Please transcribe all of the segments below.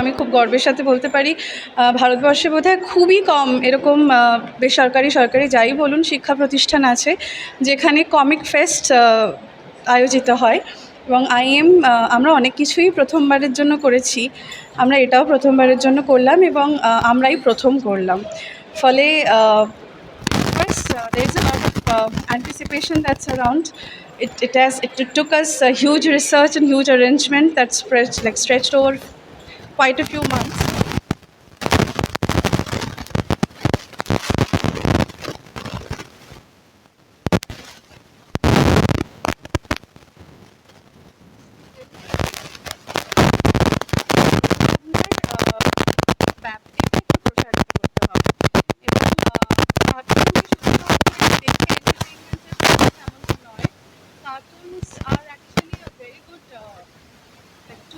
আমি খুব গর্বের সাথে বলতে পারি ভারতবর্ষে বোধহয় খুবই কম এরকম বেসরকারি সরকারি যাই বলুন শিক্ষা প্রতিষ্ঠান আছে যেখানে কমিক ফেস্ট আয়োজিত হয়। এবং আইএম আমরা অনেক কিছুই প্রথমবারের জন্য করেছি। আমরা এটাও প্রথমবারের জন্য করলাম এবং আমরাই প্রথম করলাম। ফলে there is a lot of uh, anticipation that's around. It, it has it, took us a huge research and huge arrangement stretched like stretched over quite a few months.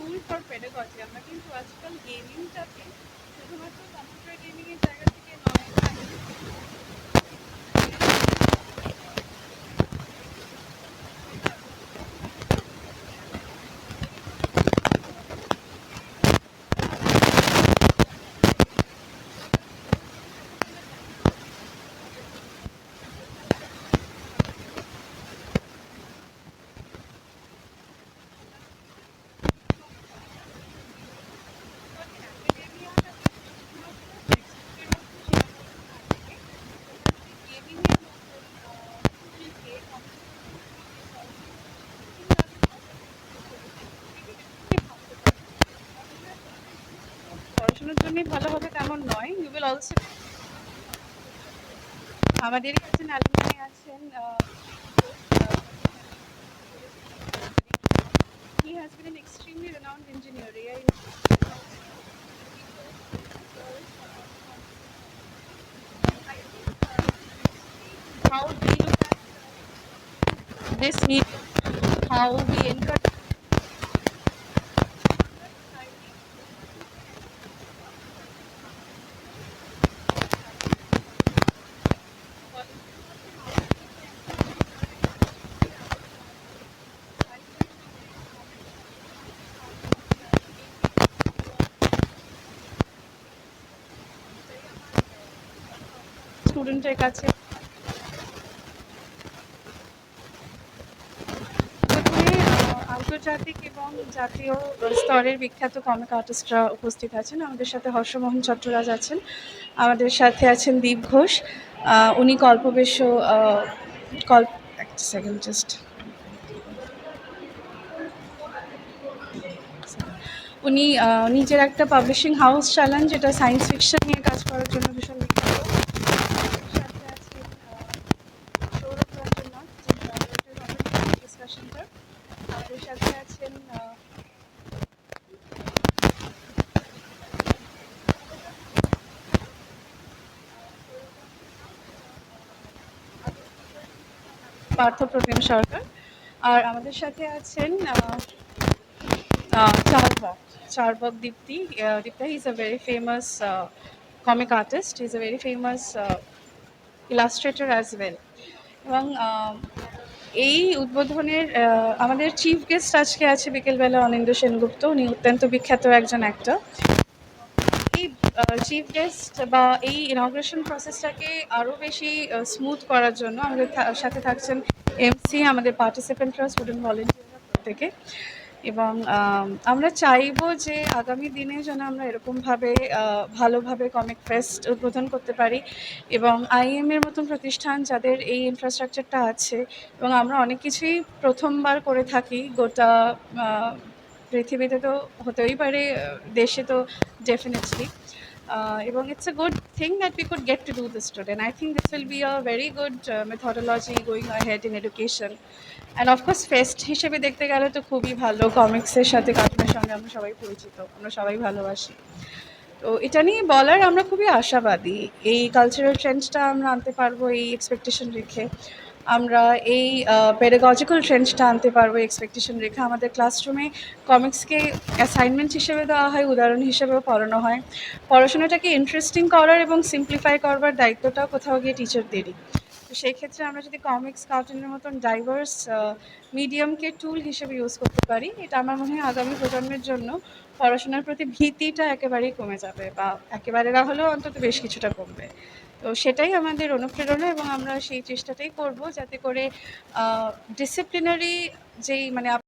Tool for pedagogy আমরা কিন্তু আজকাল গেমিংটাকে শুধুমাত্র computer গেমিংয়ের জায়গা থেকে নয় পড়াশোনার জন্যই ভালো হবে তেমন নয় ইউ উইল অলসো আমাদেরই একজন অ্যালুমনি আছেন he has been an extremely renowned engineer AI how we look at this need how we encourage স্টুডেন্টের কাছে। আন্তর্জাতিক এবং জাতীয় স্তরের বিখ্যাত কমিক আর্টিস্টরা উপস্থিত আছেন। আমাদের সাথে হর্ষমোহন চট্টরাজ আছেন। আমাদের সাথে আছেন দীপ ঘোষ। উনি কল্পবেশ কল্প সেকেন্ড জাস্ট উনি নিজের একটা পাবলিশিং হাউস চালান, যেটা সায়েন্স ফিকশন নিয়ে কাজ করার জন্য ভীষণ বিখ্যাত সাথে আছেন আহ, সৌরভ রঞ্জননাথ যিনি moderator হবেন এই ডিসকাশনটার আমাদের সাথে আছেন আহ, পার্থপ্রতিম সরকার। আর আমাদের সাথে আছেন আহ, uh, Dipti. Dipta is a very famous comic artist is a very famous He's as well. এবং এই উদ্বোধনের আমাদের চিফ গেস্ট আজকে আছে বিকেলবেলা অনিন্দ সেনগুপ্ত। উনি অত্যন্ত বিখ্যাত একজন অ্যাক্টর চিফ গেস্ট বা এই ইনগ্রেশন প্রসেসটাকে আরও বেশি স্মুথ করার জন্য আমাদের সাথে থাকছেন এমসি আমাদের পার্টিসিপেন্টরা স্টুডেন্ট ভলেন্টিয়াররা প্রত্যেকে। এবং আমরা চাইব যে আগামী দিনে যেন আমরা এরকমভাবে ভালোভাবে কমিক ফেস্ট উদ্বোধন করতে পারি। এবং আইএম এর মতন প্রতিষ্ঠান যাদের এই ইনফ্রাস্ট্রাকচারটা আছে, এবং আমরা অনেক কিছুই প্রথমবার করে থাকি গোটা পৃথিবীতে তো হতেই পারে দেশে তো ডেফিনেটলি এবং it's a good thing that we could get to do this today I think this will be a very good methodology going head in education and of course fest হিসেবে দেখতে গেলে তো খুবই ভালো কমিক্সের সাথে কার্টুনের সঙ্গে আমরা সবাই পরিচিত, আমরা সবাই ভালোবাসি। তো এটা নিয়ে বলার আমরা খুবই আশাবাদী, এই কালচারাল ট্রেন্ডসটা আমরা আনতে পারব, এই এক্সপেকটেশন রেখে। আমরা এই পেডাগজিক্যাল ট্রেন্ডসটা আনতে পারব এক্সপেকটেশন রেখে আমাদের ক্লাসরুমে কমিক্সকে অ্যাসাইনমেন্ট হিসেবে দেওয়া হয়, উদাহরণ হিসেবেও পড়ানো হয়। পড়াশোনাটাকে ইন্টারেস্টিং করার এবং সিম্পলিফাই করবার দায়িত্বটাও কোথাও গিয়ে টিচারদেরই সেই ক্ষেত্রে আমরা যদি কমিক্স কার্টুনের মতন ডাইভার্স মিডিয়ামকে টুল হিসেবে ইউজ করতে পারি, এটা আমার মনে হয় আগামী প্রজন্মের জন্য পড়াশোনার প্রতি ভীতিটা একেবারেই কমে যাবে বা একেবারে না হলেও অন্তত বেশ কিছুটা কমবে। তো সেটাই আমাদের অনুপ্রেরণা এবং আমরা সেই চেষ্টাটাই করব যাতে করে ডিসিপ্লিনারি যেই মানে